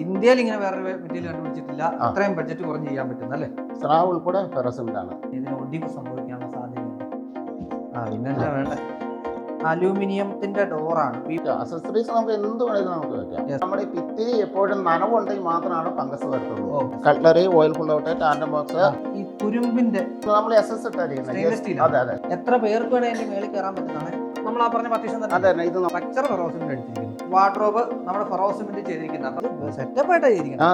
ഇന്ത്യയിൽ ഇങ്ങനെ വേറൊരു മെറ്റീരിയൽ കണ്ടുപിടിച്ചിട്ടില്ല. അത്രയും ബഡ്ജറ്റ് കുറഞ്ഞ് ചെയ്യാൻ പറ്റുന്ന അല്ലേ? സ്രാവ് ഉൾപ്പെടെ ഫെറസിമെന്റ് ആണ് ഇതിന് ഒടിവ് സംഭവിക്കാനുള്ള സാധ്യതയുണ്ട്. ആ പിന്നെന്താ? വേണ്ട. അലൂമിനിയത്തിന്റെ ഡോറാണ് അസസറീസ് നമുക്ക് എന്ത് വേണമെങ്കിലും നമുക്ക് വെക്കാം. നമ്മുടെ ഭിത്തി ഭിത്തിരി എപ്പോഴും നനവുണ്ടെങ്കിൽ മാത്രമാണ് fungus വരുത്തുള്ളൂ. Cutlery oil out tandem box ഈ തുരുമ്പിന്റെ നമ്മൾ എസ് എസ് അതെ അതെ. എത്ര പേർക്ക് വേണമെങ്കിൽ മേളിൽ കയറാൻ പറ്റുന്നതാണ്? നമ്മൾ ആ പറഞ്ഞ പത്തീഷൻ അതെ തന്നെ ഇത് നമ്മ- പച്ചറ ഫെറോസിമെന്റ് അടിച്ചിരിക്കുന്നു വാർഡ്രോബ് നമ്മുടെ ഫെറോസിമെന്റ് ചെയ്തിരിക്കുന്ന അപ്പൊ സെറ്റപ്പ് ആയിട്ടാണ് ചെയ്തിരിക്കുന്നത്.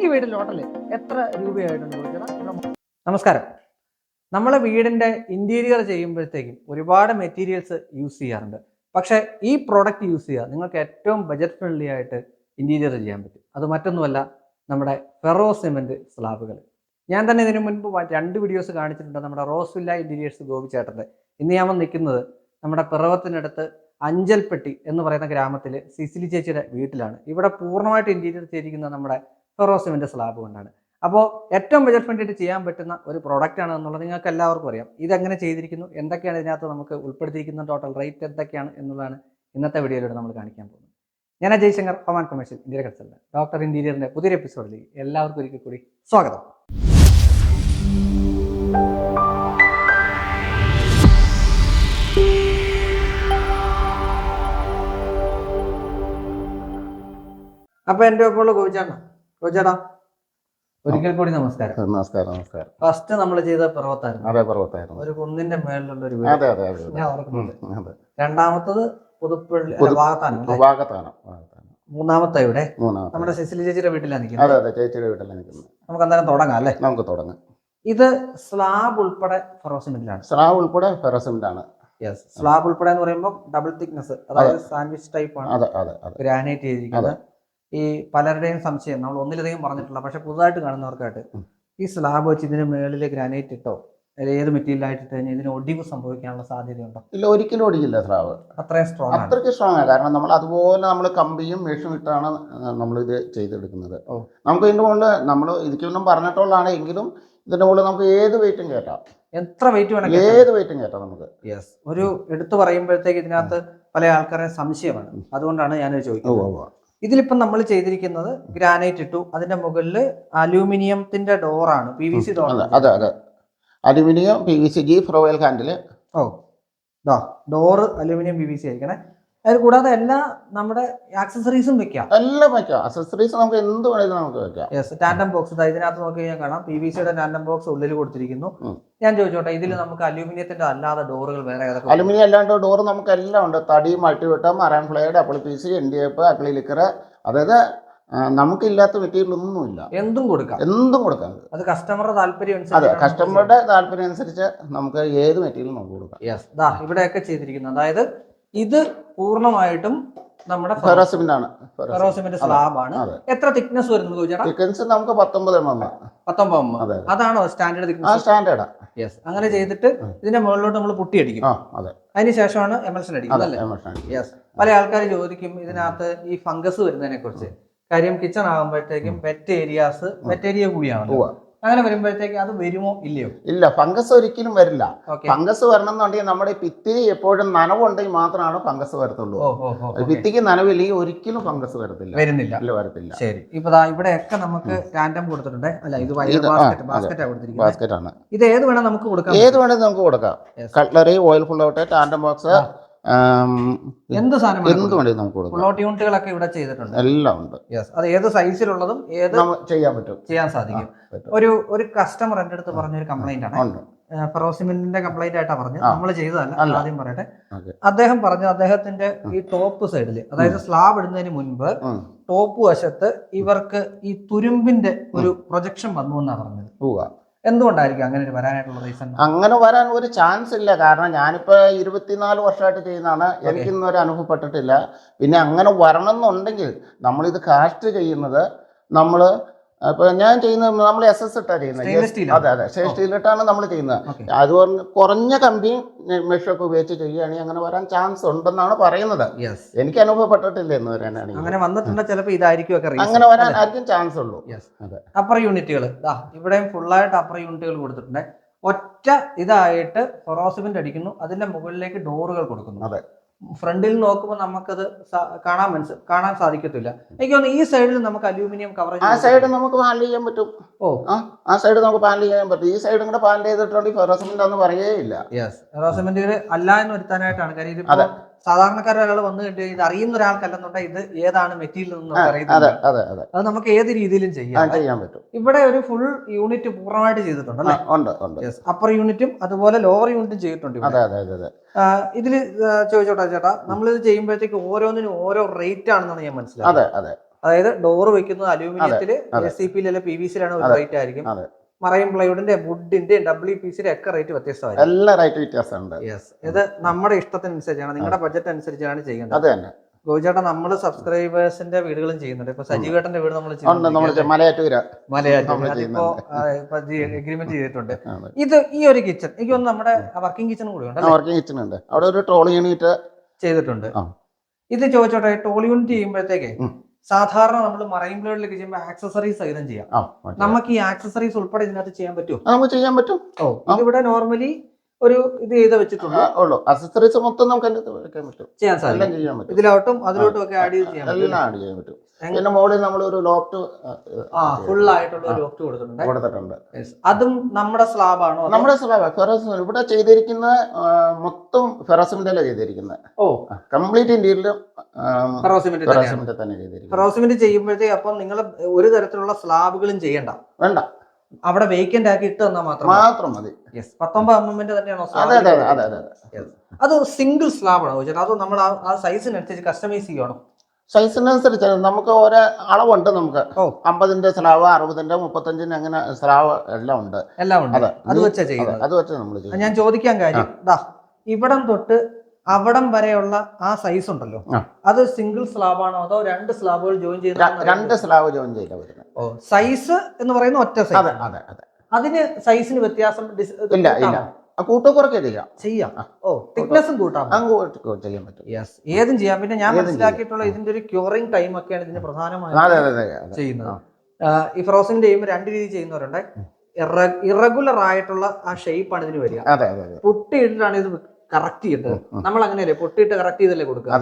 ഈ വീടിന്റെ ടോട്ടൽ എത്ര രൂപയായിട്ടുണ്ട് നമസ്കാരം. നമ്മളെ വീടിന്റെ ഇന്റീരിയർ ചെയ്യുമ്പോഴത്തേക്കും ഒരുപാട് മെറ്റീരിയൽസ് യൂസ് ചെയ്യാറുണ്ട്. പക്ഷേ ഈ പ്രോഡക്റ്റ് യൂസ് ചെയ്യുക നിങ്ങൾക്ക് ഏറ്റവും ബജറ്റ് ഫ്രണ്ട്ലി ആയിട്ട് ഇന്റീരിയർ ചെയ്യാൻ പറ്റും. അത് മറ്റൊന്നുമല്ല നമ്മുടെ ഫെറോ സിമെന്റ് സ്ലാബുകൾ ഞാൻ തന്നെ ഇതിനു മുൻപ് രണ്ട് വീഡിയോസ് കാണിച്ചിട്ടുണ്ട് നമ്മുടെ റോസ് വില്ല ഇന്റീരിയേഴ്സ് ഗോപിച്ചേട്ടന്റെ. ഇന്ന് ഞാൻ വന്ന് നിൽക്കുന്നത് നമ്മുടെ പിറവത്തിനടുത്ത് അഞ്ചൽപ്പെട്ടി എന്ന് പറയുന്ന ഗ്രാമത്തിൽ സിസിലി ചേച്ചിയുടെ വീട്ടിലാണ്. ഇവിടെ പൂർണമായിട്ട് ഇന്റീരിയർ ചെയ്തിരിക്കുന്നത് നമ്മുടെ ഫെറോ സിമെന്റ് സ്ലാബ് കൊണ്ടാണ്. അപ്പോൾ ഏറ്റവും ബജറ്റ് ഫ്രണ്ട്ലി ചെയ്യാൻ പറ്റുന്ന ഒരു പ്രോഡക്റ്റ് ആണ് എന്നുള്ളത് നിങ്ങൾക്ക് എല്ലാവർക്കും അറിയാം. ഇതെങ്ങനെ ചെയ്തിരിക്കുന്നു? എന്തൊക്കെയാണ് ഇതിനകത്ത് നമുക്ക് ഉൾപ്പെടുത്തിയിരിക്കുന്ന ടോട്ടൽ റേറ്റ് എന്തൊക്കെയാണ് എന്നുള്ളതാണ് ഇന്നത്തെ വീഡിയോയിലൂടെ നമ്മൾ കാണിക്കാൻ പോകുന്നത്. ഞാൻ അജയ് ശങ്കർ ഹോമാൻ കൊമേഴ്ഷ്യൽ ഇന്ത്യയുടെ കൺസൾട്ടന്റ് ഡോക്ടർ ഇന്റീരിയറിന്റെ പുതിയൊരു എപ്പിസോഡിലേക്ക് എല്ലാവർക്കും ഒരിക്കൽ കൂടി സ്വാഗതം. അപ്പൊ എന്റെ ഒപ്പമുള്ള ഗോവിച്ചേട്ടാ ഗോവിച്ചേട്ടാ ഒരിക്കൽ കൂടി നമസ്കാരം. നമസ്കാരം നമസ്കാരം. ഫസ്റ്റ് നമ്മൾ ചെയ്ത പർവത്തായിരുന്നു. അതെ പർവത്തായിരുന്നു. ഒരു കുന്നിന്റെ മേളിലുള്ള ഒരു വീട്. അതെ അതെ ഞാൻ ഓർക്കുന്നുണ്ട്. രണ്ടാമത്തത് പുതുപ്പള്ളി അല്ല, പുതു- വാകത്താണ് അല്ലേ? ഭാഗത്താണ് ഭാഗത്താണ് മൂന്നാമത്തെ ഇവിടെ. മൂന്നാമത്തെ നമ്മുടെ സിസിലി ചേച്ചിയുടെ വീട്ടിലാണ് നിൽക്കുന്നത്. അതെ അതെ ചേച്ചിയുടെ വീട്ടിലാണ് നിൽക്കുന്നത്. നമുക്ക് എന്തായാലും തുടങ്ങാം അല്ലേ? നമുക്ക് തുടങ്ങാം. ഇത് സ്ലാബ് ഉൾപ്പെടെ ഫെറോസിമെന്റിലാണ് സ്ലാബ് ഉൾപ്പെടെ ഫെറസിമെന്റ് ആണ് യെസ് സ്ലാബ് ഉൾപ്പെടെ എന്ന് പറയുമ്പോൾ ഡബിൾ തിക്നെസ് അതായത് സാൻഡ്വിച്ച് ടൈപ്പ് ആണ്. അതെ അതെ അതെ. ഗ്രാനൈറ്റ് ചെയ്തിരിക്കുന്നത്. ഈ പലരുടെയും സംശയം നമ്മൾ ഒന്നിലധികം പറഞ്ഞിട്ടില്ല. പക്ഷെ പുതുതായിട്ട് കാണുന്നവർക്കായിട്ട് ഈ സ്ലാബ് വെച്ച് ഇതിന് മേളിൽ ഗ്രാനൈറ്റ് ഇട്ടോ ഏത് മെറ്റീരിയൽ ആയിട്ട് ഇട്ട് കഴിഞ്ഞാൽ ഇതിന് ഒടിവ് സംഭവിക്കാനുള്ള സാധ്യതയുണ്ടോ? ഇല്ല ഒരിക്കലും ഒടിക്കില്ല സ്ലാബ്. അത്രയും സ്ട്രോങ് അത്രയ്ക്ക് സ്ട്രോങ് ആണ്. കാരണം നമ്മൾ അതുപോലെ നമ്മൾ കമ്പിയും മേഷും ഇട്ടാണ് നമ്മൾ ഇത് ചെയ്തെടുക്കുന്നത്. നമുക്ക് ഇതിന്റെ മുകളിൽ നമ്മൾ ഇതിക്കൊന്നും പറഞ്ഞിട്ടുള്ളതാണ് എങ്കിലും ഇതിന്റെ മുകളിൽ നമുക്ക് ഏത് വെയിറ്റും കയറ്റാം എത്ര വെയിറ്റ് വേണമെങ്കിൽ ഏത് വെയിറ്റും കയറ്റാം നമുക്ക്. യെസ് ഒരു എടുത്തു പറയുമ്പോഴത്തേക്ക് ഇതിനകത്ത് പല ആൾക്കാരെ സംശയമാണ്. അതുകൊണ്ടാണ് ഞാൻ ചോദിക്കുന്നത്. ഇതിലിപ്പം നമ്മൾ ചെയ്തിരിക്കുന്നത് ഗ്രാനൈറ്റ് ഇട്ടു. അതിന്റെ മുകളിൽ അലൂമിനിയത്തിന്റെ ഡോറാണ് പി വി സി ഡോർ അതെ അതെ aluminium P V C G ഫ്രോവൽ handle ഓ door aluminium P V C ആയിരിക്കണേ. അത് കൂടാതെ എല്ലാ നമ്മുടെ ആക്സസറീസും വെക്കാം. എല്ലാം വെക്കാം. ആക്സസറീസ് നമുക്ക് എന്ത് വേണമെങ്കിലും നമുക്ക് വെക്കാം. യെസ് ടാൻഡം ബോക്സ് ഇതാ ഇതിനകത്ത് നോക്കി കഴിഞ്ഞാൽ കാണാം. പി വി സിയുടെ ടാൻഡം ബോക്സ് ഉള്ളിൽ കൊടുത്തിരിക്കുന്നു. ഞാൻ ചോദിച്ചോട്ടെ ഇതിൽ നമുക്ക് അലൂമിനിയത്തിന്റെ അല്ലാതെ ഡോറുകൾ വേറെ ഏതൊക്കെ അലുമിനിയം അല്ലാണ്ട് ഡോർ നമുക്ക് എല്ലാം ഉണ്ട്. തടി മൾട്ടിവിട്ടം അറാൻ ഫ്ലൈഡ് അപ്പിൾ പീസ് എൻ ഡി എഫ് അക്ലി ലിക്കർ അതായത് നമുക്കില്ലാത്ത മെറ്റീരിയൽ ഒന്നുമില്ല. എന്തും കൊടുക്കാം. എന്തും കൊടുക്കാം. അത് കസ്റ്റമറുടെ താല്പര്യം അതെ കസ്റ്റമറുടെ താല്പര്യം അനുസരിച്ച് നമുക്ക് ഏത് മെറ്റീരിയൽ നമുക്ക് കൊടുക്കാം. യെസ് ഇവിടെയൊക്കെ ചെയ്തിരിക്കുന്നത് അതായത് ഇത് പൂർണമായിട്ടും നമ്മുടെ ഫെറോസിമെന്റ് ആണ് ഫെറോസിമെന്റ് സ്ലാബ് ആണ് എത്ര തിക്നെസ് വരുന്നത് ചോദിച്ചാൽ ചിക്കൻസ് നമുക്ക് പത്തൊമ്പത് എം എം പത്തൊമ്പത് എം. എം. അതാണോ സ്റ്റാൻഡേർഡ് തിക്നെസ്? സ്റ്റാൻഡേർഡ്. യെസ് അങ്ങനെ ചെയ്തിട്ട് ഇതിന്റെ മുകളിലോട്ട് നമ്മൾ പുട്ടിയടിക്കും. അതിന് ശേഷമാണ് എമൽഷൻ അടിക്കുന്നത് അല്ലേ? യെസ് പല ആൾക്കാർ ചോദിക്കും ഇതിനകത്ത് ഈ ഫംഗസ് വരുന്നതിനെ കുറിച്ച് കാര്യം കിച്ചൺ ആകുമ്പോഴത്തേക്കും വെറ്റ് ഏരിയാസ് വെറ്റ് ഏരിയ കൂടിയാണ്. അങ്ങനെ വരുമ്പോഴത്തേക്ക് അത് വരുമോ ഇല്ലയോ? ഇല്ല ഫംഗസ് ഒരിക്കലും വരില്ല. ഫംഗസ് വരണം എന്നുണ്ടെങ്കിൽ നമ്മുടെ ഈ ഭിത്തിരി എപ്പോഴും നനവുണ്ടെങ്കിൽ മാത്രമാണ് ഫംഗസ് വരത്തുള്ളൂ. ഭിത്തിക്ക് നനവില്ലെങ്കിൽ ഒരിക്കലും ഫംഗസ് വരത്തില്ല. വരുന്നില്ല. ഇല്ല വരത്തില്ല. ശരി. ഇപ്പൊ ഇവിടെയൊക്കെ നമുക്ക് ടാൻഡം കൊടുത്തിട്ടുണ്ട്. അല്ല ഇത് ബാസ്ക്കറ്റ് ആണ് ഇത് ഏത് വേണം നമുക്ക് കൊടുക്കാം. ഏത് വേണമെങ്കിലും നമുക്ക് കൊടുക്കാം. Cutlery oil pull out tandem box. എന്ത് സാധനം എന്ത് വേണമെങ്കിലും നമുക്ക് കൊടുക്കാം. ഫുള്ളോട്ട് യൂണിറ്റുകളൊക്കെ ഇവിടെ ചെയ്തിട്ടുണ്ട്. എല്ലാം ഉണ്ട്. യെസ് അത് ഏത് സൈസിലുള്ളതും ഏത് ചെയ്യാൻ പറ്റും. ചെയ്യാൻ സാധിക്കും. ഒരു ഒരു കസ്റ്റമർ എന്റെ അടുത്ത് പറഞ്ഞ ഒരു കംപ്ലൈന്റ് ആണ്. ഫെറോസിമെന്റിന്റെ കംപ്ലൈന്റ് ആയിട്ടാ പറഞ്ഞത്. നമ്മൾ ചെയ്തതല്ല ആദ്യം പറയട്ടെ. അദ്ദേഹം പറഞ്ഞു അദ്ദേഹത്തിന്റെ ഈ ടോപ്പ് സൈഡിൽ അതായത് സ്ലാബ് ഇടുന്നതിന് മുൻപ് ടോപ്പ് വശത്ത് ഇവർക്ക് ഈ തുരുമ്പിന്റെ ഒരു പ്രൊജക്ഷൻ വന്നു എന്നാണ് പറഞ്ഞത്. എന്തുകൊണ്ടായിരിക്കും അങ്ങനെ വരാനായിട്ടുള്ള റീസൺ അങ്ങനെ വരാൻ ഒരു ചാൻസ് ഇല്ല. കാരണം ഞാനിപ്പോ ഇരുപത്തിനാല് വർഷമായിട്ട് ചെയ്യുന്നതാണ്. എനിക്കിന്നും ഒരു അനുഭവപ്പെട്ടിട്ടില്ല. പിന്നെ അങ്ങനെ വരണം എന്നുണ്ടെങ്കിൽ നമ്മളിത് കാസ്റ്റ് ചെയ്യുന്നത് നമ്മൾ ഇപ്പൊ ഞാൻ ചെയ്യുന്നത് നമ്മൾ എസ് എസ് ഇട്ടാ ചെയ്യുന്നത്. അതെ അതെ. സ്റ്റീൽ ഇട്ടാണ് നമ്മൾ ചെയ്യുന്നത്. അത് പറഞ്ഞ് കുറഞ്ഞ കമ്പി മെഷൊക്കെ ഉപയോഗിച്ച് ചെയ്യുകയാണെങ്കിൽ അങ്ങനെ വരാൻ ചാൻസ് ഉണ്ടെന്നാണ് പറയുന്നത്. എനിക്ക് അനുഭവപ്പെട്ടിട്ടില്ല എന്ന് പറയാനാണ് അങ്ങനെ വന്നിട്ടുണ്ട് ചിലപ്പോൾ ഇതായിരിക്കും അങ്ങനെ വരാൻ ആയിരിക്കും ചാൻസ് ഉള്ളൂ. അപ്പർ യൂണിറ്റുകൾ ഇവിടെയും ഫുള്ളായിട്ട് അപ്പർ യൂണിറ്റുകൾ കൊടുത്തിട്ടുണ്ട്. ഒറ്റ ഇതായിട്ട് ഫൊറോസിമെന്റ് അടിക്കുന്നു. അതിന്റെ മുകളിലേക്ക് ഡോറുകൾ കൊടുക്കുന്നു. അതെ. ഫ്രണ്ടിൽ നോക്കുമ്പോൾ നമുക്കത് കാണാൻ മനസ്സ് കാണാൻ സാധിക്കത്തില്ല. എനിക്ക് തോന്നുന്നു ഈ സൈഡിൽ നമുക്ക് അലൂമിനിയം ആ കവറേജ് സൈഡ് നമുക്ക് പാനൽ ചെയ്യാൻ പറ്റും. ഓ. ആ ആ സൈഡ് നമുക്ക് പാനൽ ചെയ്യാൻ പറ്റും. ഈ സൈഡും കൂടെ പാനൽ ചെയ്തിട്ടുണ്ടെങ്കിൽ റോസമെന്റ് ഒന്നും പറയുകയില്ല. യെസ് അല്ല എന്ന് വരുത്താനായിട്ടാണ്. കാര്യം ഇതിപ്പോ അതെ. സാധാരണക്കാരെ ഒരാൾ വന്നു കഴിഞ്ഞാൽ ഇത് അറിയുന്ന ഒരാൾക്കല്ലെന്നുണ്ടെങ്കിൽ ഇത് ഏതാണ് മെറ്റീരിയൽ എന്ന് പറയുന്നത് അതെ നമുക്ക് ഏത് രീതിയിലും ചെയ്യാം. ചെയ്യാൻ പറ്റും. ഇവിടെ ഒരു ഫുൾ യൂണിറ്റ് പൂർണമായിട്ട് ചെയ്തിട്ടുണ്ട് അല്ലേ? ഉണ്ട് ഉണ്ട്. അപ്പർ യൂണിറ്റും അതുപോലെ ലോവർ യൂണിറ്റും ചെയ്തിട്ടുണ്ട് അതെ അതെ അതെ ആ, ചോദിച്ചോട്ടെ ചേട്ടാ നമ്മളിത് ചെയ്യുമ്പോഴത്തേക്ക് ഓരോന്നിനും ഓരോ റേറ്റ് ആണെന്നാണ് ഞാൻ മനസ്സിലായത് അതെ അതെ. അതായത് ഡോർ വെക്കുന്നത് അലൂമിനിയത്തിൽ. എസ് സി പിയിലെ പി വി സിയിലാണ് ഒരു റേറ്റ് ആയിരിക്കും. മറൈൻ പ്ലൈവുഡിന്റെ വുഡിന്റെ ഡബ്ല്യു പി സിയുടെ ഒക്കെ റേറ്റ് വ്യത്യസ്തമായിരിക്കും. എല്ലാ റേറ്റ് വ്യത്യാസമുണ്ട്. യെസ് ഇത് നമ്മുടെ ഇഷ്ടത്തിനനുസരിച്ചാണ് നിങ്ങളുടെ ബഡ്ജറ്റ് അനുസരിച്ചാണ് ചെയ്യുന്നത്. അത് തന്നെ. ഗോചേട്ടാ നമ്മൾ സബ്സ്ക്രൈബേഴ്സിന്റെ വീടുകളും ചെയ്യുന്നുണ്ട്. ഇപ്പൊ സജീവേട്ടന്റെ വീട് നമ്മൾ ചെയ്യുന്നുണ്ട്. മലയാറ്റൂര. മലയാറ്റൂർ നമ്മൾ അതിപ്പോ എഗ്രിമെന്റ് ചെയ്തിട്ടുണ്ട്. ഇത് ഈ ഒരു കിച്ചൺ എനിക്ക് ഒന്ന് നമ്മുടെ വർക്കിംഗ് കിച്ചൺ കൂടി ഉണ്ട് വർക്കിംഗ് കിച്ചൺ ഉണ്ട്. അവിടെ ഒരു ട്രോളി യൂണിറ്റ് ചെയ്തിട്ടുണ്ട്. ഇത് ചോദിച്ചോട്ടെ ടോളി യൂണിറ്റ് ചെയ്യുമ്പോഴത്തേക്ക്. സാധാരണ നമ്മൾ മറൈൻ ബ്ലേഡിലേക്ക് ചെയ്യുമ്പോൾ ആക്സസറീസ് സഹിതം ചെയ്യാം. നമുക്ക് ഈ ആക്സസറീസ് ഉൾപ്പെടെ ഇതിനകത്ത് ചെയ്യാൻ പറ്റുമോ? നമുക്ക് ചെയ്യാൻ പറ്റും. ഇവിടെ നോർമലി ഒരു ഇത് ചെയ്ത് വെച്ചിട്ടുണ്ട്. ഉള്ളൂ. അക്സസറീസ് മൊത്തം നമുക്ക് അതിനകത്ത് വെക്കാൻ പറ്റും. ചെയ്യാൻ സാധിക്കും. ചെയ്യാൻ പറ്റും. ഇതിലോട്ടും അതിലോട്ടും ഒക്കെ ആഡ് ചെയ്യാൻ പറ്റും. എല്ലാം ആഡ് ചെയ്യാൻ പറ്റും. പിന്നെ മുകളിൽ നമ്മൾ ഒരു ലോഫ്റ്റ് ആ ഫുൾ ആയിട്ടുള്ള ഒരു ലോഫ്റ്റ് കൊടുത്തിട്ടുണ്ട്. കൊടുത്തിട്ടുണ്ട്. അതും നമ്മുടെ സ്ലാബ് ആണോ നമ്മുടെ സ്ലാബ് ഫെറസ് ഇവിടെ ചെയ്തിരിക്കുന്ന മൊത്തം ഫെറസിമിന്റെ ചെയ്തിരിക്കുന്നത്? ഓ. കംപ്ലീറ്റ് ഇന്ത്യയിലും ഫെറോസിമെന്റ് തന്നെ ചെയ്തിരിക്കുന്നത്. ഫെറോസിമെന്റ് ചെയ്യുമ്പോഴത്തേക്ക് അപ്പം നിങ്ങൾ ഒരു തരത്തിലുള്ള സ്ലാബുകളും ചെയ്യണ്ട. വേണ്ട. അവിടെ വേക്കന്റ് ആക്കി ഇട്ട് തന്നാൽ മാത്രം മാത്രം മതി. യെസ് പത്തൊമ്പത് അമ്മന്റെ തന്നെയാണോ അതെ അതെ അതെ അതെ അതെ. അത് സിംഗിൾ സ്ലാബ് ആണോ. ചേട്ടാ അതോ നമ്മൾ ആ- സൈസിനനുസരിച്ച് കസ്റ്റമൈസ് ചെയ്യണോ. സൈസിനനുസരിച്ച് നമുക്ക് ഓരോ അളവുണ്ട് നമുക്ക്. അമ്പതിന്റെ സ്ലാവ് അറുപതിന്റെ മുപ്പത്തഞ്ചിന്റെ അങ്ങനെ സ്ലാവ് എല്ലാം ഉണ്ട്. എല്ലാം ഉണ്ട്. അതെ. വെച്ചാ ചെയ്യുന്നത്. അത് വെച്ച് നമ്മൾ ഞാൻ ചോദിക്കാൻ കാര്യം ദാ ഇവിടം തൊട്ട് അവിടം വരെയുള്ള ആ സൈസ് ഉണ്ടല്ലോ. അത് സിംഗിൾ സ്ലാബ് ആണോ അതോ രണ്ട് സ്ലാബുകൾ ജോയിൻ ചെയ്ത് രണ്ട് സ്ലാബ് ജോയിൻ ചെയ്യില്ല സൈസ് എന്ന് പറയുന്ന ഒറ്റ സൈസ് അതെ അതെ അതെ. അതിന് സൈസിന് വ്യത്യാസം ഇല്ല ഇല്ല. കൂട്ടു കുറയ്ക്കുക ചെയ്യാം. ചെയ്യാം. ഓ തിക്നെസ്സും കൂട്ടാം ചെയ്യാൻ പറ്റും. യെസ് ഏതും ചെയ്യാം. പിന്നെ ഞാൻ മനസ്സിലാക്കിയിട്ടുള്ള ഇതിന്റെ ഒരു ക്യൂറിംഗ് ടൈം ഒക്കെയാണ് ഇതിന് പ്രധാനമായും ചെയ്യുന്നത്. ഈ ഫ്രോസിന്റെയും രണ്ട് രീതി ചെയ്യുന്നവരുണ്ട്. ഇറഗുലർ ആയിട്ടുള്ള ആ ഷേപ്പാണ് ഇതിന് വരിക. പൊട്ടിയിട്ടിട്ടാണ് ഇത് കറക്റ്റ് ചെയ്തത്. നമ്മൾ അങ്ങനെയല്ലേ പൊട്ടിയിട്ട് കറക്റ്റ് ചെയ്തല്ലേ കൊടുക്കുക?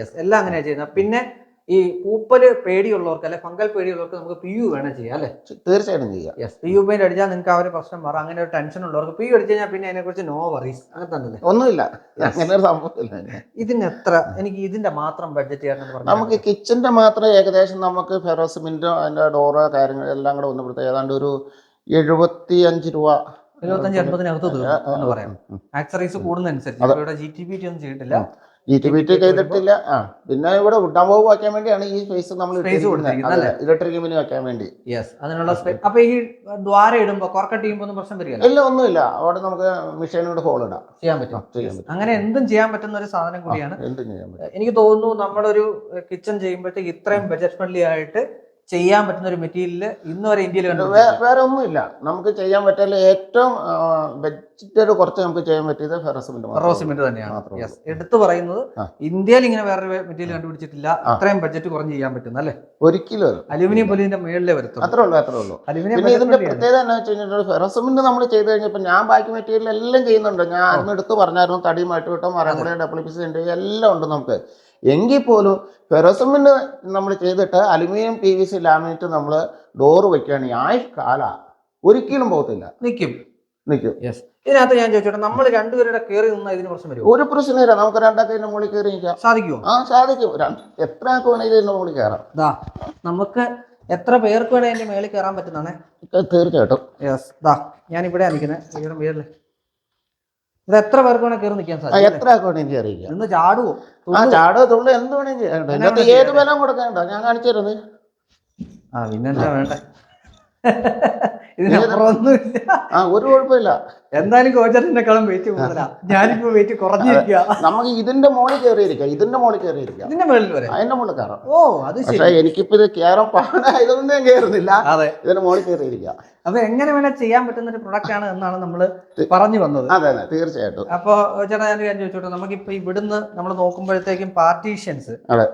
യെസ് എല്ലാം അങ്ങനെയാണ് ചെയ്യുന്നത്. പിന്നെ ഈ പൂപ്പൽ പേടിയുള്ളവർക്ക് അല്ലെ ഫംഗൽ പേടിയുള്ളവർക്ക് നമുക്ക് പി യു വേണം ചെയ്യാം അല്ലെ? തീർച്ചയായിട്ടും ചെയ്യാം. യെസ് പി യു പെയിന്റ് അടിച്ചാൽ നിങ്ങൾക്ക് ആ ഒരു പ്രശ്നം മാറും. അങ്ങനെ ഒരു ടെൻഷൻ ഉള്ളവർക്ക് പി യു അടിച്ചു കഴിഞ്ഞാൽ പിന്നെ അതിനെ കുറിച്ച് നോ വറീസ് അങ്ങനെ തന്നെ ഒന്നുമില്ല അങ്ങനെ ഒരു സംഭവമില്ല ഇതിന് എത്ര എനിക്ക് ഇതിന്റെ മാത്രം ബഡ്ജറ്റ് ചെയ്യാൻ നമുക്ക് കിച്ചന്റെ മാത്രം ഏകദേശം നമുക്ക് ഫെറോസിമിന്റോ അതിന്റെ ഡോറോ കാര്യങ്ങൾ എല്ലാം കൂടെ വന്നപ്പോഴത്തെ ഏതാണ്ട് ഒരു എഴുപത്തി അഞ്ച് രൂപ. എഴുപത്തഞ്ച് എൺപതിനകത്ത് തീർന്നു എന്ന് പറയാം. ആക്സറീസ് കൂടുന്നതനുസരിച്ച്. ഇവിടെ ജി ടി ബി ടി ഒന്നും ചെയ്തിട്ടില്ല. ടി ബി ചെയ്തിട്ടില്ല. ആ പിന്നെ ഇവിടെ ഉഡാമ്പോവ് വയ്ക്കാൻ വേണ്ടിയാണ് ഈ സ്പേസ് നമ്മൾ? ഇലക്ട്രിക് മിനി വയ്ക്കാൻ വേണ്ടി. യെസ് അതിനുള്ള അപ്പൊ ഈ ദ്വാര ഇടുമ്പോ കൊറക്കട്ട് ചെയ്യുമ്പോ ഒന്നും പ്രശ്നം വരില്ല ഇല്ല ഒന്നുമില്ല. അവിടെ നമുക്ക് മെഷീനോട് ഹോൾ ഇടാം. ചെയ്യാൻ പറ്റും. അങ്ങനെ എന്തും ചെയ്യാൻ പറ്റുന്ന ഒരു സാധനം കൂടിയാണ്. എന്തും ചെയ്യാൻ പറ്റും. എനിക്ക് തോന്നുന്നു നമ്മളൊരു കിച്ചൺ ചെയ്യുമ്പോഴത്തേക്ക് ഇത്രയും ബജറ്റ് ഫ്രണ്ട്ലി ആയിട്ട് ചെയ്യാൻ പറ്റുന്ന ഒരു മെറ്റീരിയൽ ഇന്ന് വരെ ഇന്ത്യയിൽ. വേറെ ഒന്നുമില്ല. നമുക്ക് ചെയ്യാൻ പറ്റില്ല ഏറ്റവും ബഡ്ജറ്റ് കുറച്ച് നമുക്ക് ചെയ്യാൻ പറ്റിയത് ഫെറോസിമെന്റ് ഫെറോ സിമെന്റ് തന്നെയാണ്. എടുത്തു പറയുന്നത് ഇന്ത്യയിൽ ഇങ്ങനെ വേറെ മെറ്റീരിയൽ കണ്ടുപിടിച്ചിട്ടില്ല. അത്രയും ബഡ്ജറ്റ് കുറഞ്ഞ് ചെയ്യാൻ പറ്റുന്ന അല്ലേ? ഒരിക്കലും അലുമിനിയം പോലും ഇതിന്റെ വരുത്തും വരത്തുള്ളൂ. അത്രേ ഉള്ളൂ അത്രേ ഉള്ളൂ. അലുമിനിയം പിന്നെ ഇതിന്റെ. പ്രത്യേകത എന്ന് വെച്ച് കഴിഞ്ഞാൽ ഫെറസിമെന്റ് നമ്മൾ ചെയ്ത് കഴിഞ്ഞപ്പോൾ ഞാൻ ബാക്കി മെറ്റീരിയൽ എല്ലാം ചെയ്യുന്നുണ്ട്. ഞാൻ അന്ന് എടുത്ത് പറഞ്ഞായിരുന്നു തടിയുമായിട്ട് വിട്ടോ ഡബിൾ ഡെപ്ലിപ്പിസ് ഉണ്ട് എല്ലാം ഉണ്ട് നമുക്ക്. എങ്കിൽ പോലും ഫെറസമിന് നമ്മൾ ചെയ്തിട്ട് aluminium P V C laminate നമ്മൾ ഡോറ് വെക്കുകയാണെങ്കിൽ ആയുഷ് കാല ഒരിക്കലും പോകത്തില്ല. നിൽക്കും നിൽക്കും യെസ് ഇതിനകത്ത് ഞാൻ ചോദിച്ചോട്ടെ നമ്മൾ രണ്ടുപേരുടെ കയറി നിന്നാൽ ഇതിന് പ്രശ്നം വരും ഒരു പ്രശ്നമില്ല നമുക്ക് രണ്ടാമത്തെ മുകളിൽ കയറി നിൽക്കാം. സാധിക്കുമോ? ആ സാധിക്കും. എത്ര ആൾക്ക് വേണമെങ്കിലും ഇതിന്റെ മുകളിൽ കയറാം ദാ നമുക്ക് എത്ര പേർക്ക് വേണേ അതിന്റെ മേളിൽ കയറാൻ പറ്റുന്നതാണ്? തീർച്ചയായിട്ടും. യെസ് ദാ ഞാൻ ഇവിടെ നിൽക്കുന്നത് ഇവിടെ വീടല്ലേ ഇത് എത്ര പേർക്ക് വേണേ കയറി നിൽക്കാൻ ആ, സാധിക്കും എത്ര വേണമെങ്കിലും കയറിയിരിക്കാം നിന്ന് ചാടുവോ? ആ ചാടോ തുള്ളി എന്ത് വേണമെങ്കിലും ചെയ്യണ്ട ഇതിനകത്ത് ഏത് ബലം കൊടുക്കണ്ട ഞാൻ കാണിച്ചു തരുന്നത് ആ പിന്നെന്താ വേണ്ട? ഇതിനപ്പുറമൊന്നുമില്ല ആ ഒരു കുഴപ്പമില്ല. എന്തായാലും കോച്ചറിനെക്കാളും വെയിറ്റ് കൂടുതലാ. ഞാനിപ്പോ വെയിറ്റ് കുറഞ്ഞിരിക്കുക നമുക്ക് ഇതിന്റെ മുകളിൽ കയറിയിരിക്കാം. ഇതിന്റെ മുകളിൽ കയറിയിരിക്കാം. ഇതിന്റെ മുകളിൽ വരെ? അതിന്റെ മുകളിൽ കയറാം. ഓ അത് ശരി. പക്ഷെ എനിക്കിപ്പോ ഇത് കയറാൻ പാടായതുകൊണ്ട് ഞാൻ കയറുന്നില്ല അതെ. ഇതിന്റെ മുകളിൽ കയറിയിരിക്കാം. അപ്പൊ എങ്ങനെ വേണേ ചെയ്യാൻ പറ്റുന്ന ഒരു പ്രൊഡക്റ്റ് ആണ് എന്നാണ് നമ്മൾ പറഞ്ഞു വന്നത്. അതെ അതെ തീർച്ചയായിട്ടും. അപ്പൊ ചേട്ടാ ഞാൻ ഞാൻ ചോദിച്ചോട്ടെ? നമുക്കിപ്പോ ഇവിടുന്ന് നമ്മൾ നോക്കുമ്പോഴത്തേക്കും പാർട്ടീഷൻസ് അതെ.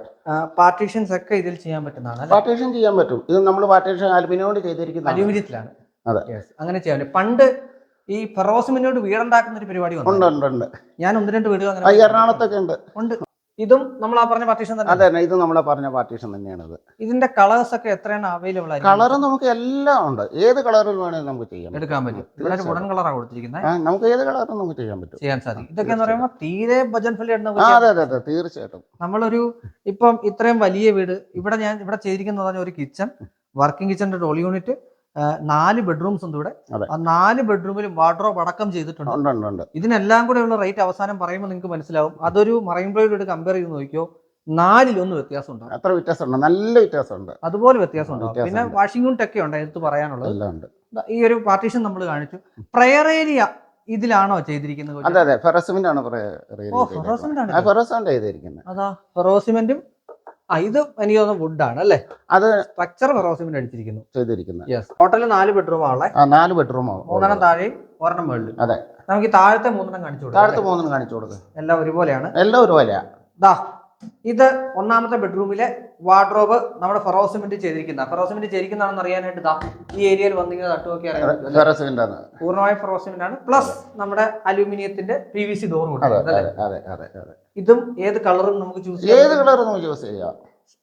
പാർട്ടീഷൻസ് ഒക്കെ ഇതിൽ ചെയ്യാൻ പറ്റുന്നതാണ് പാർട്ടീഷൻ ചെയ്യാൻ പറ്റും. ഇത് നമ്മൾ പാർട്ടീഷൻ അലുമിനിയം കൊണ്ട് ചെയ്തിരിക്കുന്നത് അലുമിനിയത്തിലാണ്. അതെ. അങ്ങനെ ചെയ്യാൻ പറ്റും പണ്ട് ഈ ഫെറോസിമിനോട് വീടുണ്ടാക്കുന്ന ഒരു പരിപാടി ഉണ്ട് ഞാൻ ഒന്ന് രണ്ട് വീട് എറണാകുളത്തൊക്കെ ഉണ്ട്. ഉണ്ട്. ഇതും നമ്മൾ ആ പറഞ്ഞ പാർട്ടീഷൻ തന്നെ അതെ ഇത് നമ്മളെ പറഞ്ഞ പാർട്ടീഷൻ തന്നെയാണ് ഇത് ഇതിന്റെ കളേഴ്സ് ഒക്കെ എത്രയാണ് അവൈലബിൾ ആയിരിക്കും? കളർ നമുക്ക് എല്ലാം ഉണ്ട്. ഏത് കളറിൽ വേണമെങ്കിലും നമുക്ക് ചെയ്യാം എടുക്കാൻ പറ്റും. ഇവിടെ വുഡൻ കളറാണ് കൊടുത്തിരിക്കുന്നത്. നമുക്ക് ഏത് കളറും നമുക്ക് ചെയ്യാൻ പറ്റും. ചെയ്യാൻ സാധിക്കും. ഇതൊക്കെ എന്ന് പറയുമ്പോൾ തീരെ ആ ചെയ്യാൻ അതെ അതെ അതെ തീർച്ചയായിട്ടും. നമ്മളൊരു ഇപ്പം ഇത്രയും വലിയ വീട് ഇവിടെ ഞാൻ ഇവിടെ ചെയ്തിരിക്കുന്നത് ഒരു കിച്ചൺ വർക്കിംഗ് കിച്ചണിന്റെ ഡോൾ യൂണിറ്റ് നാല് ബെഡ്റൂംസ് ഉണ്ട് ഇവിടെ നാല് ബെഡ്റൂമിലും വാർഡ്രോബ് അടക്കം ചെയ്തിട്ടുണ്ട്. ഇതിനെല്ലാം കൂടെ ഉള്ള റേറ്റ് അവസാനം പറയുമ്പോൾ നിങ്ങൾക്ക് മനസ്സിലാവും. അതൊരു മറൈൻ ബ്ലോയിഡ് കമ്പയർ ചെയ്ത് നോക്കിയോ നാലിലൊന്ന് വ്യത്യാസം ഉണ്ടാവും അത്ര വ്യത്യാസമുണ്ട്. നല്ല വ്യത്യാസമുണ്ട്. അതുപോലെ വ്യത്യാസം ഉണ്ടാവും പിന്നെ. വാഷിംഗ് ഒക്കെ ഉണ്ട് എടുത്ത് പറയാനുള്ളത്. ഈ ഒരു പാർട്ടീഷൻ നമ്മൾ കാണിച്ചു. പ്രയർ ഏരിയ ഇതിലാണോ ചെയ്തിരിക്കുന്നത് അതെ അതെ. ഫെറോസിമെന്റ് ആണ് ഫെറോസിമെന്റ് ആണ് ചെയ്തിരിക്കുന്നത്. അതാ ഫെറോസിമെന്റും ആ ഇത് എനിക്ക് തോന്നുന്നു വുഡാണ് അല്ലേ? അത് സ്ട്രക്ചർ ഫെറോസിമെന്റ് അടിച്ചിരിക്കുന്നു. ചെയ്തിരിക്കുന്നു യെസ് ടോട്ടൽ നാല് ബെഡ്റൂം ആണല്ലേ ആ നാല് ബെഡ്റൂം മൂന്നെണ്ണം താഴെയും ഒരെണ്ണം മുകളിൽ അതെ. നമുക്ക് ഈ താഴത്തെ മൂന്നെണ്ണം കാണിച്ചു കൊടുക്കാം താഴത്തെ മൂന്നെണ്ണം കാണിച്ചു കൊടുക്കുക എല്ലാം ഒരുപോലെയാണ്. എല്ലാം ഒരുപോലെയാണ് ദാ ഇത് ഒന്നാമത്തെ ബെഡ്റൂമിലെ വാർഡ്രോബ് നമ്മുടെ ഫെറോസിമെന്റ് ചെയ്തിരിക്കുന്ന. ഫെറോസിമെന്റ് ചെയ്തിരിക്കുന്നതാണെന്ന് അറിയാനായിട്ട് ദാ ഈ ഏരിയയിൽ വന്നിങ്ങനെ തട്ടുമൊക്കെ അറിയാം പൂർണമായും ഫെറോ സിമെന്റ് ആണ്. പൂർണമായും ഫെറോസിമെന്റ് ആണ്. പ്ലസ് നമ്മുടെ അലൂമിനിയത്തിന്റെ പി വി സി അതെ അതെ അതെ അതെ അതെ. ഇതും ഏത് കളറും നമുക്ക് ചൂസ് ഏത് കളറും നമുക്ക് ചൂസ് ചെയ്യാം.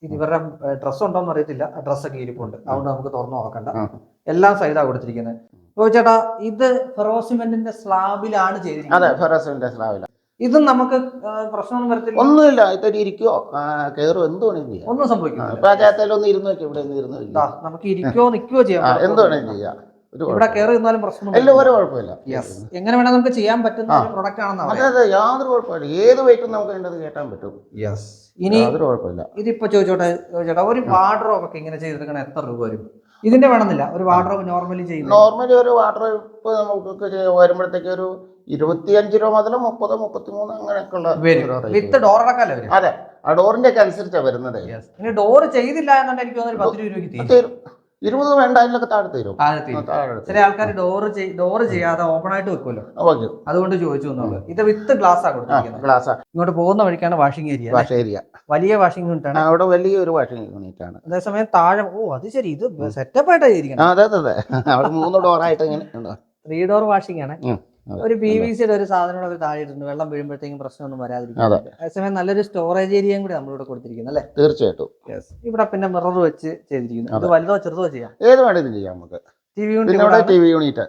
ഇത് ഇവരുടെ ഡ്രസ്സ് ഉണ്ടോന്ന് അറിയത്തില്ല. ഡ്രസ്സൊക്കെ ഇരിപ്പുണ്ട്. അതുകൊണ്ട് നമുക്ക് തുറന്നു നോക്കണ്ട. എല്ലാം സൈഡാ കൊടുത്തിരിക്കുന്നത്. ചേട്ടാ ഇത് ഫെറോസിമെന്റിന്റെ സ്ലാബിലാണ് അതെ ചെയ്തിരിക്കുന്നത് ഫെറസിമെന്റ് സ്ലാവില ഇതും നമുക്ക് പ്രശ്നം പ്രശ്നമൊന്നും വരത്തില്ല. ഒന്നുമില്ല. ഇത്തിരി ഇരിക്കോ? കയറോ എന്തോ ചെയ്യാം. ഒന്നും സംഭവിക്കില്ല ഇപ്പൊ ഒന്ന് ഇരുന്ന് വെക്കാം ഇവിടെ ഒന്ന് ഇരുന്ന് വെക്കാം നമുക്ക് ഇരിക്കോ നിൽക്കുകയോ ചെയ്യാം. എന്തോ ചെയ്യാം. ഇവിടെ. കയറി നിന്നാലും പ്രശ്നം എല്ലാം ഒരു കുഴപ്പമില്ല. യെസ് എങ്ങനെ വേണേ നമുക്ക് ചെയ്യാൻ പറ്റുന്ന ഒരു പ്രൊഡക്റ്റ് ആണെന്ന് അതെ അതെ യാതൊരു കുഴപ്പമില്ല. ഏത് വെയിറ്റും നമുക്ക് അതിന്റെ കേട്ടാൻ പറ്റും. യെസ് ഇനി യാതൊരു കുഴപ്പമില്ല. ഇതിപ്പോ ചോദിച്ചോട്ടെ ചോദിച്ചോട്ടെ ഒരു വാർഡ്രോബ് ഒക്കെ ഇങ്ങനെ ചെയ്തെടുക്കണ എത്ര രൂപ വരും? ഇതിന്റെ വേണമെന്നില്ല. ഒരു വാർഡ്രോബ് നോർമലി ചെയ്യുന്നത്? നോർമലി ഒരു വാർഡ്രോബ് ചെയ്യ- വരുമ്പോഴത്തേക്ക് ഒരു ഇരുപത്തിയഞ്ച് രൂപ മുതൽ മുപ്പത് മുപ്പത്തിമൂന്ന് അങ്ങനെയൊക്കെ ഉള്ള വരും. ഒരു rate വിത്ത് ഡോർ അടക്കല്ലേ അതെ. ആ ഡോറിന്റെ ഒക്കെ അനുസരിച്ചാണ് വരുന്നത് ഇനി ഡോർ ചെയ്തില്ല എന്നുണ്ടെങ്കിൽ എനിക്ക് തോന്നുന്നു ഒരു പത്ത് രൂപ രൂപയ്ക്ക് തീരും. തരും. ഇരുപത് വേണ്ട അതിലൊക്കെ താഴെ തരും. ചില ആൾക്കാർ ഡോർ ഡോർ ചെയ്യാതെ ഓപ്പൺ ആയിട്ട് വെക്കുമല്ലോ. അതുകൊണ്ട് ചോദിച്ചു ഇത് വിത്ത് ഗ്ലാസ് ഗ്ലാസ് ഇങ്ങോട്ട് പോകുന്ന വഴിക്കാണ് വാഷിംഗ് ഏരിയ വാഷ് ഏരിയ വലിയ വാഷിംഗ് യൂണിറ്റ് ആണ്. അവിടെ വലിയൊരു വാഷിംഗ് യൂണിറ്റ് ആണ്. അതേസമയം താഴെ ഓ അത് ശരി. ഇത് സെറ്റപ്പ് ആയിട്ടാണ് അതെ അതെ അതെ. അവിടെ മൂന്ന് ഡോർ ആയിട്ട് ഇങ്ങനെ. ത്രീ ഡോർ വാഷിംഗ് ആണ്. ഒരു പി വി സിയുടെ ഒരു സാധനം കൂടെ താഴെ ഇട്ടുണ്ട് വെള്ളം വീഴുമ്പോഴത്തേക്കും പ്രശ്നമൊന്നും വരാതിരിക്കും അതെ. അതേസമയം നല്ലൊരു സ്റ്റോറേജ് ഏരിയയും കൂടി നമ്മളിവിടെ കൊടുത്തിരിക്കുന്നു അല്ലേ? തീർച്ചയായിട്ടും. ഇവിടെ പിന്നെ മിറർ വെച്ച് ചെയ്തിരിക്കുന്നു. അത്. വലുതോ ചെറുതോ ചെയ്യാം? ഏത് വേണമെങ്കിലും ചെയ്യാം നമുക്ക്. ടി വി പിന്നെ അവിടെ ടി വി യൂണിറ്റ്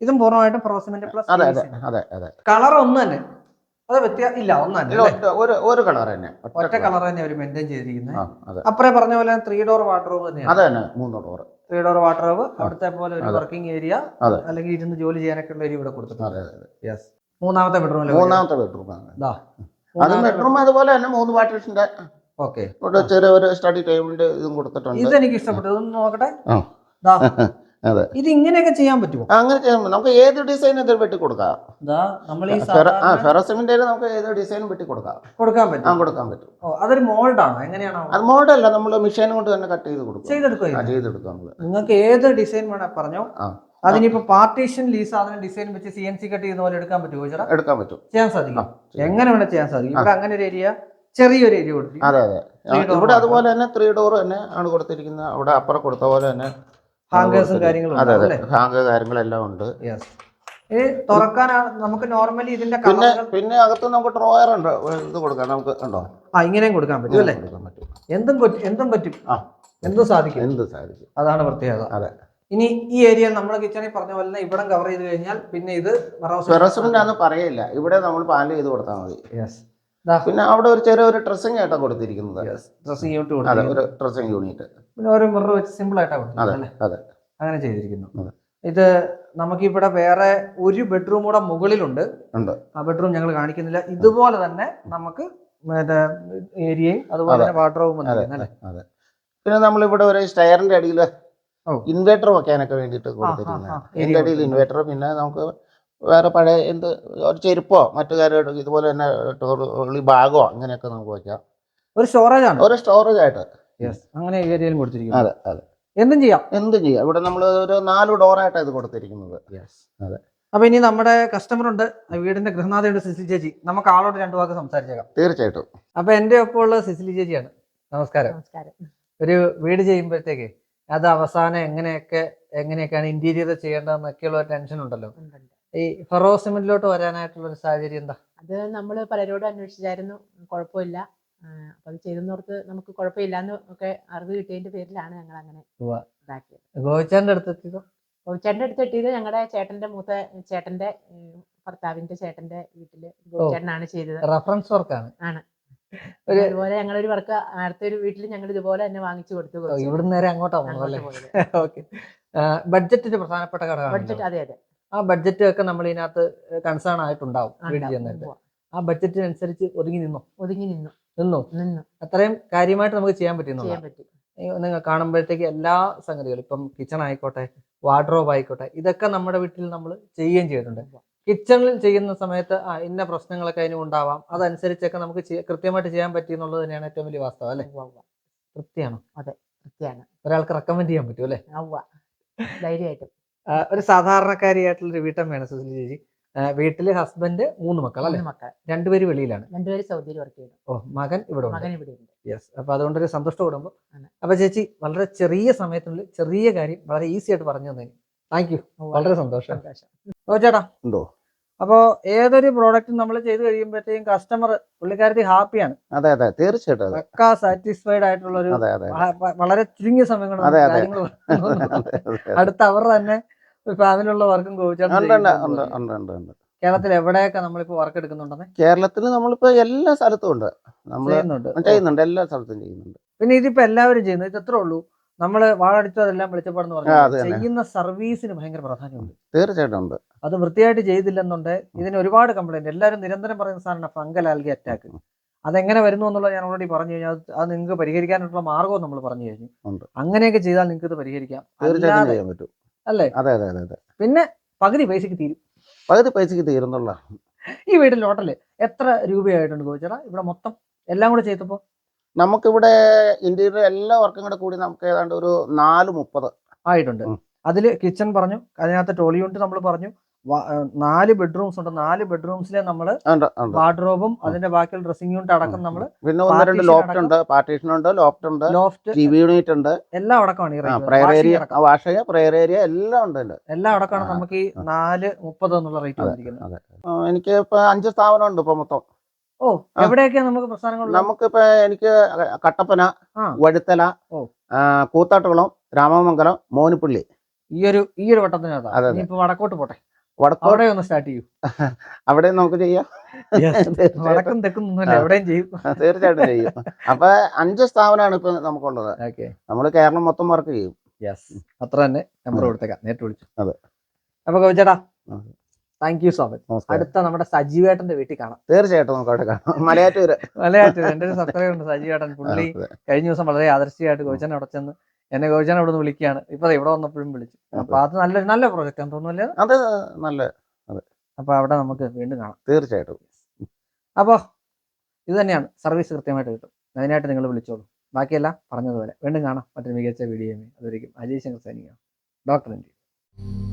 ഇതും പൂർണമായിട്ടും പ്രോസിമെന്റ് അതെ അതെ പ്ലസ് അതെ അതെ. കളർ ഒന്ന് തന്നെ. അത് വ്യത്യാസം ഇല്ല ഒന്ന് അല്ലേ? ഒറ്റ- ഒരു ഒരു കളർ തന്നെ. ഒറ്റ കളർ തന്നെ അവർ മെയിന്റെയിൻ ചെയ്തിരിക്കുന്നത് അപ്പറേ പറഞ്ഞ പോലെ ത്രീ ഡോർ വാട്ടർറൂം തന്നെയാണ്. അതെ തന്നെ മൂന്ന് ഡോർ ത്രീ വാട്ടർ ഹബ് അവിടുത്തെ പോലെ ഒരു വർക്കിംഗ് ഏരിയ അല്ലെങ്കിൽ ഇരുന്ന് ജോലി ചെയ്യാനൊക്കെ ഉള്ള ഏരിയ ഇവിടെ കൊടുത്തിട്ടുണ്ട്. യെസ് മൂന്നാമത്തെ ബെഡ്റൂമിൽ മൂന്നാമത്തെ ബെഡ്റൂം അത് ബെഡ്റൂം അതുപോലെ തന്നെ മൂന്ന് പാർട്ടീഷന്റെ ഓക്കെ ചെറിയ ഒരു സ്റ്റഡി ടേബിളിന്റെ ഇതും കൊടുത്തിട്ടുണ്ട്. ഇത് എനിക്ക് ഇഷ്ടപ്പെട്ടു. ഇതൊന്ന് നോക്കട്ടെ. അതെ. ഇത് ഇങ്ങനെയൊക്കെ ചെയ്യാൻ പറ്റുമോ? അങ്ങനെ ചെയ്യാൻ നമുക്ക് ഏത് ഡിസൈൻ ഇതിൽ വെട്ടി കൊടുക്കാം. നമ്മൾ ഈ ആ ഫെറസിമിന്റെ നമുക്ക് ഏത് ഡിസൈൻ വെട്ടി കൊടുക്കാം. കൊടുക്കാൻ പറ്റും. ആ കൊടുക്കാൻ പറ്റും. അതൊരു മോൾഡാണ്? എങ്ങനെയാണ് അത് മോൾഡല്ല നമ്മൾ മെഷീൻ കൊണ്ട് തന്നെ കട്ട് ചെയ്ത് കൊടുക്കും. ആ ചെയ്തെടുക്കുക ചെയ്തെടുക്കാം നിങ്ങൾക്ക് ഏത് ഡിസൈൻ വേണേ പറഞ്ഞോ. അതിനിപ്പോ പാർട്ടീഷൻ ലീസ് അതിന് ഡിസൈൻ വെച്ച് സി എൻ സി കട്ട് ചെയ്യുന്ന പോലെ എടുക്കാൻ പറ്റുമോ ചേട്ടാ? എടുക്കാൻ പറ്റും. ചെയ്യാൻ സാധിക്കും. എങ്ങനെ വേണേ ചെയ്യാൻ സാധിക്കും. ഇവിടെ അങ്ങനെ ഒരു ഏരിയ ചെറിയൊരു ഏരിയ കൊടുത്തു അതെ അതെ. ഇവിടെ അതുപോലെ തന്നെ ത്രീ ഡോർ തന്നെ ആണ് കൊടുത്തിരിക്കുന്നത്. അവിടെ അപ്പുറം കൊടുത്ത പോലെ തന്നെ ഹാങ്കേഴ്സും കാര്യങ്ങളും അതെ അതെ. അല്ലേ? കാര്യങ്ങളെല്ലാം ഉണ്ട്. ഈ തുറക്കാനാണ് നമുക്ക് നോർമലി ഇതിന്റെ പിന്നെ പിന്നെ അകത്ത് നമുക്ക് ഡ്രോയർ ഉണ്ട്. ഇത് കൊടുക്കാം. നമുക്ക് ഉണ്ടോ? ആ ഇങ്ങനെയും കൊടുക്കാൻ പറ്റും അല്ലേ? എന്തും പറ്റും. എന്തും പറ്റും. ആ. എന്തും സാധിക്കും. എന്ത് സാധിക്കും. അതാണ് പ്രത്യേകത. അതെ. ഇനി ഈ ഏരിയ നമ്മുടെ കിച്ചണിൽ പറഞ്ഞ പോലെ ഇവിടെ കവർ ചെയ്ത് കഴിഞ്ഞാൽ പിന്നെ ഇത് പറയില്ല ഇവിടെ നമ്മൾ പാൽ ചെയ്ത് കൊടുത്താൽ മതി. യെസ് പിന്നെ അവിടെ ഒരു ചെറിയ ഒരു ഡ്രസ്സിംഗ് ആയിട്ടാണ് കൊടുത്തിരിക്കുന്നത്. ഡ്രസ്സിംഗ് യൂണിറ്റ് അതെ ഒരു ഡ്രസ്സിംഗ് യൂണിറ്റ് പിന്നെ ഓരോ മിറർ വെച്ച് സിമ്പിൾ ആയിട്ടാണ് അതെ അതെ. അങ്ങനെ ചെയ്തിരിക്കുന്നു. ഇത് നമുക്ക് ഇവിടെ വേറെ ഒരു ബെഡ്റൂം കൂടെ മുകളിലുണ്ട്. ആ ബെഡ്റൂം ഞങ്ങൾ കാണിക്കുന്നില്ല. ഇതുപോലെ തന്നെ നമുക്ക് ഏരിയയും അതുപോലെ അതെ. തന്നെ വാട്ടറൂമും അതെ പിന്നെ നമ്മളിവിടെ ഒരു സ്റ്റയറിന്റെ അടിയിൽ. ഇൻവേർട്ടർ വെക്കാനൊക്കെ വേണ്ടിട്ട് കൊടുത്തിരിക്കുന്നത് ഇതിന്റെ അടിയിൽ ഇൻവേർട്ടർ പിന്നെ നമുക്ക് വേറെ പഴയ എന്ത് ഒരു ചെരുപ്പോ മറ്റു കാര്യം ഇതുപോലെ തന്നെ ടോളി ബാഗോ അങ്ങനെയൊക്കെ നമുക്ക് വെക്കാം. ഒരു സ്റ്റോറേജ് ആണ്. ഒരു സ്റ്റോറേജ് ആയിട്ട്. അങ്ങനെ ഏരിയയിൽ കൊടുത്തിരിക്കുന്നു. അതെ അതെ. എന്തും ചെയ്യാം. എന്തും ചെയ്യാം. ഇവിടെ നമ്മൾ ഒരു നാല് ഡോറായിട്ടാണ് ഇത് കൊടുത്തിരിക്കുന്നത്. അതെ. അപ്പൊ ഇനി നമ്മുടെ കസ്റ്റമർ ഉണ്ട്. വീടിന്റെ ഗൃഹനാഥയുണ്ട് സിസിലി ചേച്ചി. നമുക്ക് ആളോട് രണ്ടു വാക്ക് സംസാരിച്ചേക്കാം. തീർച്ചയായിട്ടും. അപ്പൊ എന്റെ ഒപ്പം ഉള്ള സിസിലി ചേച്ചിയാണ്. നമസ്കാരം. നമസ്കാരം. ഒരു വീട് ചെയ്യുമ്പോഴത്തേക്ക് അത് അവസാനം എങ്ങനെയൊക്കെ എങ്ങനെയൊക്കെയാണ് ഇന്റീരിയർ ചെയ്യേണ്ടതെന്നൊക്കെയുള്ള ടെൻഷൻ ഉണ്ടല്ലോ. ഉണ്ടുണ്ട്. ഫെറോ സിമെന്റിലോട്ട് വരാനായിട്ടുള്ള ഒരു സാഹചര്യം എന്താ അത് നമ്മൾ പലരോടും അന്വേഷിച്ചായിരുന്നു കുഴപ്പമില്ല അപ്പൊ അത് ചെയ്തെന്നോർത്ത് നമുക്ക് കുഴപ്പമില്ല എന്ന് ഒക്കെ അറിവ് കിട്ടിയതിന്റെ പേരിലാണ് ഞങ്ങൾ അങ്ങനെ. ഇതാക്കിയത് ഗോവിച്ചാന്റെ അടുത്തെത്തിയതോ ചേട്ടന്റെ അടുത്ത് എത്തിയത് ഞങ്ങളുടെ ചേട്ടന്റെ മൂത്ത ചേട്ടന്റെ ഭർത്താവിന്റെ ചേട്ടന്റെ വീട്ടിൽ ചേട്ടനാണ് ചെയ്തത് റെഫറൻസ് വർക്കാണ് ആണ്. ഇതുപോലെ അതുപോലെ ഞങ്ങളൊരു വർക്ക് അടുത്തൊരു വീട്ടിൽ ഞങ്ങൾ ഇതുപോലെ തന്നെ വാങ്ങിച്ചു കൊടുത്തു. ഇവിടുന്ന് നേരെ അങ്ങോട്ടാ പോകുന്നത് അങ്ങോട്ട് അല്ലേ പോയത്. ഓക്കെ ബഡ്ജറ്റിന്റെ പ്രധാനപ്പെട്ട ഘടകം ബഡ്ജറ്റ് അതെ അതെ ആ ബഡ്ജറ്റ് ഒക്കെ നമ്മൾ ഇതിനകത്ത് കൺസേൺ ആയിട്ടുണ്ടാവും. ആ ബഡ്ജറ്റിനനുസരിച്ച് ഒതുങ്ങി നിന്നോ? ഒതുങ്ങി നിന്നു. നിന്നോ? നിന്നു. അത്രയും കാര്യമായിട്ട് നമുക്ക് ചെയ്യാൻ പറ്റുന്നു ചെയ്യാൻ പറ്റി. നിങ്ങൾ കാണുമ്പോഴത്തേക്ക് എല്ലാ സംഗതികളും ഇപ്പം കിച്ചൺ ആയിക്കോട്ടെ വാർഡ്രോബ് ആയിക്കോട്ടെ ഇതൊക്കെ നമ്മുടെ വീട്ടിൽ നമ്മൾ ചെയ്യുകയും ചെയ്തിട്ടുണ്ട്. കിച്ചണിൽ ചെയ്യുന്ന സമയത്ത് ആ ഇന്ന പ്രശ്നങ്ങളൊക്കെ അതിനും ഉണ്ടാവാം. അതനുസരിച്ചൊക്കെ നമുക്ക് കൃത്യമായിട്ട് ചെയ്യാൻ പറ്റി എന്നുള്ളത് തന്നെയാണ് ഏറ്റവും വലിയ വാസ്തവം അല്ലേ? ഉവ്വ, അതെ കൃത്യമാണ് ഒരാൾക്ക് റെക്കമെൻഡ് ചെയ്യാൻ പറ്റും അല്ലേ? ധൈര്യമായിട്ടും. ഒരു സാധാരണക്കാരിയായിട്ടുള്ള ഒരു വീട്ടമ്മയാണ് സുശീല ചേച്ചി. വീട്ടിൽ ഹസ്ബൻഡ് മൂന്ന് മക്കൾ അല്ലെ? മൂന്ന് മക്കൾ രണ്ടുപേര് വെളിയിലാണ്. രണ്ടുപേര് സൗദിയിൽ വർക്ക് ചെയ്യുന്നു. ഓ മകൻ ഇവിടെ മകൻ ഇവിടെ ഉണ്ട്. യെസ് അപ്പൊ അതുകൊണ്ടൊരു ഒരു കുടുംബം ആണ്. അപ്പൊ ചേച്ചി വളരെ ചെറിയ സമയത്തിനുള്ളിൽ ചെറിയ കാര്യം വളരെ ഈസി ആയിട്ട് പറഞ്ഞു തന്നെ താങ്ക് യു വളരെ സന്തോഷം. സന്തോഷം. ഓ ചേട്ടാ. എന്തോ അപ്പോ ഏതൊരു പ്രോഡക്റ്റും നമ്മൾ ചെയ്ത് കഴിയുമ്പോഴത്തേക്കും കസ്റ്റമർ പുള്ളിക്കാരത്തി ഹാപ്പിയാണ് അതെ അതെ. തീർച്ചയായിട്ടും പക്കാ സാറ്റിസ്ഫൈഡ് ആയിട്ടുള്ള ഒരു വളരെ ചുരുങ്ങിയ സമയം കൊണ്ട് അതെ, നമുക്ക് അതെ. കാര്യങ്ങൾ. അടുത്ത അവർ തന്നെ ഫാമിലിയുള്ള വർക്കും കേരളത്തിൽ എവിടെയൊക്കെ നമ്മളിപ്പോ വർക്ക് എടുക്കുന്നുണ്ടെന്ന്? കേരളത്തിൽ നമ്മളിപ്പോ എല്ലാ സ്ഥലത്തും ഉണ്ട്. നമ്മൾ ചെയ്യുന്നുണ്ട്. ചെയ്യുന്നുണ്ട് എല്ലാ സ്ഥലത്തും ചെയ്യുന്നുണ്ട്. പിന്നെ ഇതിപ്പോ എല്ലാവരും ചെയ്യുന്നത് ഇത് എത്ര ഉള്ളൂ? നമ്മൾ വാഴടിച്ചതെല്ലാം വെളിച്ചപ്പാടെന്ന് ആ, പറഞ്ഞു അത് ചെയ്യുന്ന സർവീസിന് ഭയങ്കര പ്രാധാന്യമുണ്ട്. തീർച്ചയായിട്ടും ഉണ്ട്. അത് വൃത്തിയായിട്ട് ചെയ്തില്ലെന്നുണ്ട്. ഇതിന് ഒരുപാട് കംപ്ലൈന്റ് എല്ലാവരും നിരന്തരം പറയുന്ന സാധനമാണ് ഫംഗൽ ആൽഗി അറ്റാക്ക് അതെങ്ങനെ വരുന്നു എന്നുള്ളത് ഞാൻ ഓൾറെഡി പറഞ്ഞു കഴിഞ്ഞാൽ അത് നിങ്ങൾക്ക് പരിഹരിക്കാനുള്ള മാർഗവും നമ്മൾ പറഞ്ഞു കഴിഞ്ഞു. അങ്ങനെയൊക്കെ ചെയ്താൽ നിങ്ങൾക്ക് ഇത് പരിഹരിക്കാം. തീർച്ചയായിട്ടും അല്ലേ? അതെ അതെ അതെ പിന്നെ പകുതി പൈസക്ക് തീരും. പകുതി പൈസക്ക് തീരുന്നുള്ള ഈ വീട്ടിൽ ഹോട്ടൽ എത്ര രൂപയായിട്ടുണ്ട് ചോദിച്ചാ ഇവിടെ മൊത്തം എല്ലാം കൂടെ ചെയ്തപ്പോ നമുക്കിവിടെ ഇന്ത്യയിലെ എല്ലാ വർക്കും കൂടെ കൂടി നമുക്ക് ഏതാണ്ട് ഒരു നാല് മുപ്പത്. ആയിട്ടുണ്ട്. അതിൽ അതിൽ കിച്ചൺ പറഞ്ഞു അതിനകത്ത് ടോളി യൂണിറ്റ് നമ്മൾ പറഞ്ഞു നാല് ബെഡ്റൂംസ് ഉണ്ട്. നാല് ബെഡ്റൂംസിലെ ഉണ്ട് വാർഡ്രോബും അതിന്റെ ബാക്കിയുള്ള ഡ്രസ്സിംഗ് യൂണിറ്റ് അടക്കം നമ്മൾ നമ്മൾ പിന്നെ ഒന്ന് രണ്ട് ലോഫ്റ്റ് ഉണ്ട് പാർട്ടീഷൻ ഉണ്ട് ലോഫ്റ്റ് ഉണ്ട് ലോഫ്റ്റ് ടി യൂണിറ്റ് ഉണ്ട്. എല്ലാം അടക്കമാണ് prayer area wash prayer area എല്ലാം ഉണ്ട് എല്ലാം അടക്കമാണ് നമുക്ക് ഈ. നാല് മുപ്പത് എന്നുള്ള റേറ്റ്. വന്നിരിക്കുന്നത്. എനിക്ക് ഇപ്പൊ അഞ്ച് സ്ഥാപനം ഉണ്ട് ഇപ്പൊ മൊത്തം. ഓ. എവിടെയൊക്കെയാ നമുക്ക് പ്രസ്ഥാനങ്ങൾ നമുക്കിപ്പോ എനിക്ക് കട്ടപ്പന. വഴുത്തല കൂത്താട്ടുകുളം രാമമംഗലം മോനിപ്പള്ളി ഈ ഒരു ഈ ഒരു വട്ടത്തിനകത്ത്. അതെ. വടക്കോട്ട് പോട്ടെ. വടക്കോടെ ഒന്ന് സ്റ്റാർട്ട് ചെയ്യൂ. അവിടെ നമുക്ക് ചെയ്യാം. വടക്കും തെക്കും. എവിടെയും ചെയ്യും. തീർച്ചയായിട്ടും ചെയ്യും. അപ്പൊ അഞ്ച് സ്ഥാപനമാണ് ഇപ്പൊ നമുക്കുള്ളത്. ഓക്കെ നമ്മൾ കേരളം മൊത്തം വർക്ക് ചെയ്യും. യെസ് അത്ര തന്നെ നമ്പർ. കൊടുത്തേക്കാം. നേരിട്ട് വിളിച്ചു. അതെ. അപ്പൊ കവിച്ചേട്ടാ. താങ്ക് യു സോ മച്ച് അടുത്ത നമ്മുടെ സജീവേട്ടന്റെ വീട്ടിൽ കാണാം. തീർച്ചയായിട്ടും നമുക്ക് അവിടെ കാണാം. മലയാറ്റൂര്. മലയാറ്റൂർ എന്റെ ഒരു സബ്സ്ക്രൈബർ ഉണ്ട് സജീവേട്ടൻ. പുള്ളി. കഴിഞ്ഞ ദിവസം വളരെ ആദർശിയായിട്ട് ഗോചന അവിടെ ചെന്ന് എന്നെ ഗോചന അവിടെ നിന്ന് വിളിക്കുകയാണ്. ഇപ്പൊ ഇവിടെ വന്നപ്പോഴും വിളിച്ചു. അപ്പൊ അത് നല്ലൊരു നല്ല പ്രോജക്റ്റ് ആണെന്ന് തോന്നുന്നില്ല അത്? നല്ല അപ്പൊ അവിടെ നമുക്ക് വീണ്ടും കാണാം. തീർച്ചയായിട്ടും. അപ്പോൾ ഇത് തന്നെയാണ് സർവീസ് കൃത്യമായിട്ട് കിട്ടും. അതിനായിട്ട് നിങ്ങൾ വിളിച്ചോളൂ. ബാക്കിയെല്ലാം പറഞ്ഞതുപോലെ. വീണ്ടും കാണാം. മറ്റൊരു മികച്ച വീഡിയോ അതൊരിക്കും അജയ് ശങ്കർ സൈനിക. Doctor India